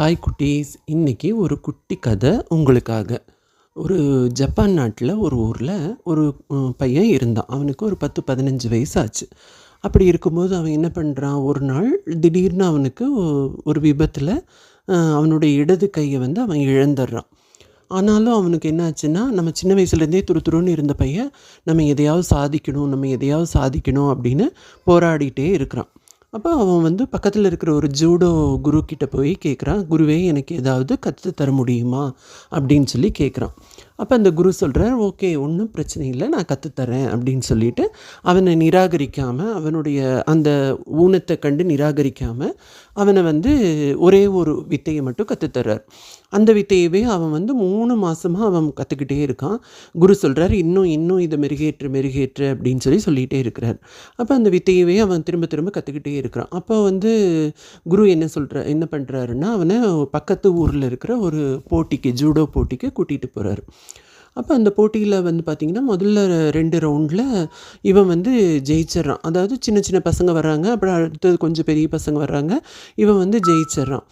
Hi குட்டீஸ். இன்றைக்கி ஒரு குட்டி கதை உங்களுக்காக. ஒரு ஜப்பான் நாட்டில் ஒரு ஊரில் ஒரு பையன் இருந்தான். அவனுக்கு ஒரு பத்து பதினஞ்சு வயசு ஆச்சு அப்படி இருக்கும்போது அவன் என்ன பண்ணுறான் ஒரு நாள் திடீர்னு அவனுக்கு ஒரு விபத்தில் அவனுடைய இடது கையை வந்து அவன் இழந்துடுறான். ஆனாலும் அவனுக்கு என்னாச்சுன்னா நம்ம சின்ன வயசுலேருந்தே துரு துருன்னு இருந்த பையன் நம்ம எதையாவது சாதிக்கணும் நம்ம எதையாவது சாதிக்கணும் அப்படின்னு போராடிட்டே இருக்கிறான். அப்போ அவன் வந்து பக்கத்தில் இருக்கிற ஒரு ஜூடோ குரு கிட்ட போய் கேட்குறான் குருவே எனக்கு ஏதாவது கற்று தர முடியுமா? அப்படின்னு சொல்லி கேட்குறான் அப்போ அந்த குரு சொல்கிறார் ஓகே ஒன்றும் பிரச்சனை இல்லை நான் கற்றுத்தரேன் அப்படின்னு சொல்லிட்டு அவனை நிராகரிக்காமல் அவனுடைய அந்த ஊனத்தை கண்டு நிராகரிக்காமல் அவனை வந்து ஒரே ஒரு வித்தையை மட்டும் கற்றுத்தர்றார் அந்த வித்தையவே அவன் வந்து மூணு மாதமாக அவன் கற்றுக்கிட்டே இருக்கான். குரு சொல்கிறார் இன்னும் இன்னும் இதை மெருகேற்று மெருகேற்று அப்படின்னு சொல்லி சொல்லிகிட்டே இருக்கிறார். அப்போ அந்த வித்தையவே அவன் திரும்ப திரும்ப கற்றுக்கிட்டே இருக்கிறான். அப்போ வந்து குரு என்ன சொல்கிற என்ன பண்ணுறாருன்னா அவனை பக்கத்து ஊரில் இருக்கிற ஒரு போட்டிக்கு ஜூடோ போட்டிக்கு கூட்டிகிட்டு போகிறாரு அப்போ அந்த போட்டியில் வந்து பார்த்திங்கன்னா முதல்ல ரெண்டு ரவுண்டில் இவன் வந்து ஜெயிச்சிட்றான். அதாவது சின்ன சின்ன பசங்க வர்றாங்க அப்புறம் அடுத்தது கொஞ்சம் பெரிய பசங்க வர்றாங்க இவன் வந்து ஜெயிச்சிட்றான்.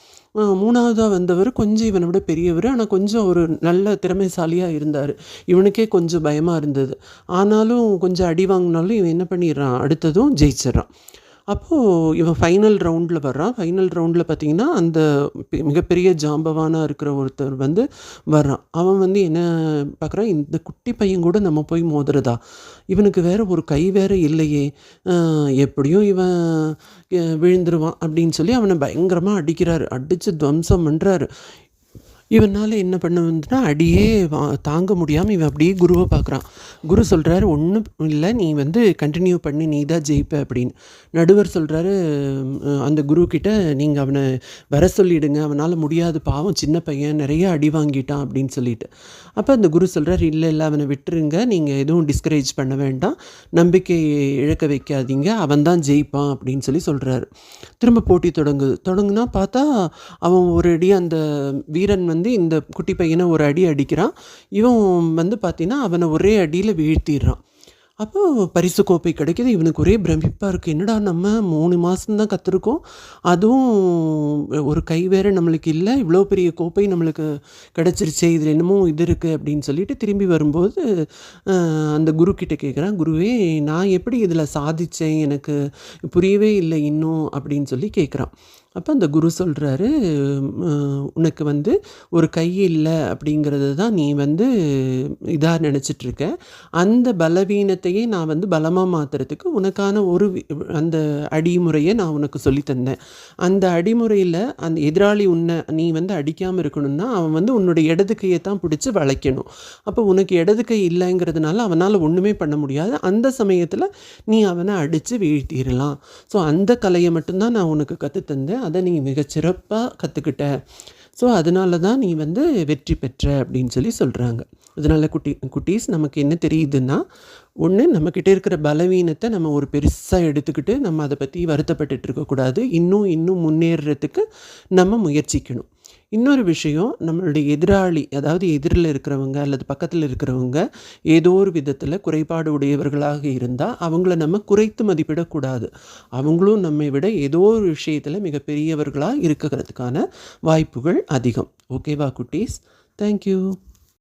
மூணாவதாக வந்தவர் கொஞ்சம் இவனை விட பெரியவர் ஆனால் கொஞ்சம் ஒரு நல்ல திறமைசாலியாக இருந்தார். இவனுக்கே கொஞ்சம் பயமாக இருந்தது. ஆனாலும் கொஞ்சம் அடி வாங்கினாலும் இவன் என்ன பண்ணிடுறான்? அடுத்ததும் ஜெயிச்சிட்றான். அப்போது இவன் ஃபைனல் ரவுண்டில் வர்றான். ஃபைனல் ரவுண்டில் பார்த்தீங்கன்னா அந்த மிகப்பெரிய ஜாம்பவானாக இருக்கிற ஒருத்தர் வந்து வர்றான். அவன் வந்து என்ன பார்க்குறான் இந்த குட்டி பையன் கூட நம்ம போய் மோதுறதா? இவனுக்கு வேறு ஒரு கை வேறு இல்லையே. எப்படியும் இவன் விழுந்துருவான் அப்படின்னு சொல்லி அவனை பயங்கரமாக அடிக்கிறாரு. அடித்து துவம்சம் பண்ணுறாரு இவனால் என்ன பண்ண வந்துன்னா அடியே வா- தாங்க முடியாமல் இவன் அப்படியே குருவை பார்க்குறான். குரு சொல்கிறாரு ஒன்றும் இல்லை நீ வந்து கண்டினியூ பண்ணி நீ தான் ஜெயிப்ப அப்படின்னு. நடுவர் சொல்கிறாரு அந்த குரு கிட்ட நீங்கள் அவனை வர சொல்லிடுங்க அவனால் முடியாது பாவம் சின்ன பையன் நிறைய அடி வாங்கிட்டான் அப்படின்னு சொல்லிட்டு. அப்போ அந்த குரு சொல்கிறார் இல்லை இல்லை அவனை விட்டுருங்க நீங்கள் எதுவும் டிஸ்கரேஜ் பண்ண வேண்டாம் நம்பிக்கை இழக்க வைக்காதீங்க அவன் தான் ஜெயிப்பான் அப்படின்னு சொல்லி சொல்கிறாரு திரும்ப போட்டி தொடங்குது தொடங்குனா பார்த்தா அவன் ஒரு அடி அந்த வீரன் வந்து வந்து இந்த குட்டி பையனை ஒரு அடி அடிக்கிறான். இவன் வந்து பார்த்தீங்கன்னா அவனை ஒரே அடியில் வீழ்த்திடுறான். அப்போ பரிசு கோப்பை கிடைக்கிது. இவனுக்கு ஒரே பிரமிப்பாக இருக்குது என்னடா நம்ம மூணு மாதம்தான் கற்றுருக்கோம் அதுவும் ஒரு கை வேற நம்மளுக்கு இல்லை. இவ்வளோ பெரிய கோப்பை நம்மளுக்கு கிடச்சிருச்சே. இதில் என்னமோ இது இருக்குது அப்படின்னு சொல்லிட்டு திரும்பி வரும்போது அந்த குரு கிட்டே கேட்குறான் குருவே நான் எப்படி இதில் சாதித்தேன் எனக்கு புரியவே இல்லை இன்னும் அப்படின்னு சொல்லி கேட்குறான் அப்போ அந்த குரு சொல்கிறாரு உனக்கு வந்து ஒரு கை இல்லை அப்படிங்கிறது தான் நீ வந்து இதாக நினச்சிட்ருக்க. அந்த பலவீனத்தையே நான் வந்து பலமாக மாற்றுறதுக்கு உனக்கான ஒரு வி- அந்த அடிமுறையை நான் உனக்கு சொல்லித்தந்தேன் அந்த அடிமுறையில் அந்த எதிராளி உன்னை நீ வந்து அடிக்காமல் இருக்கணும்னா அவன் வந்து உன்னுடைய இடது கையை தான் பிடிச்சி வளைக்கணும். அப்போ உனக்கு இடது கை இல்லைங்கிறதுனால அவனால் ஒன்றுமே பண்ண முடியாது. அந்த சமயத்தில் நீ அவனை அடித்து வீழ்த்திடலாம் ஸோ அந்த கலையை மட்டும்தான் நான் உனக்கு கற்றுத்தந்தேன் அதை நீ மிகச்சிறப்பாக கற்றுக்கிட்ட ஸோ அதனால தான் நீ வந்து வெற்றி பெற்ற அப்படின்னு சொல்லி சொல்கிறாங்க அதனால் குட்டி குட்டீஸ் நமக்கு என்ன தெரியுதுன்னா ஒன்று நம்மக்கிட்ட இருக்கிற பலவீனத்தை நம்ம ஒரு பெருசாக எடுத்துக்கிட்டு நம்ம அதை பற்றி வருத்தப்பட்டுட்டு இருக்கக்கூடாது. இன்னும் இன்னும் முன்னேறத்துக்கு நம்ம முயற்சிக்கணும். இன்னொரு விஷயம் நம்மளுடைய எதிராளி அதாவது எதிரில் இருக்கிறவங்க அல்லது பக்கத்தில் இருக்கிறவங்க ஏதோ ஒரு விதத்தில் குறைபாடு உடையவர்களாக இருந்தால் அவங்கள நம்ம குறைத்து மதிப்பிடக்கூடாது. அவங்களும் நம்மை விட ஏதோ ஒரு விஷயத்தில் மிகப்பெரியவர்களாக இருக்கிறதுக்கான வாய்ப்புகள் அதிகம். ஓகேவா குட்டீஸ்? தேங்க்யூ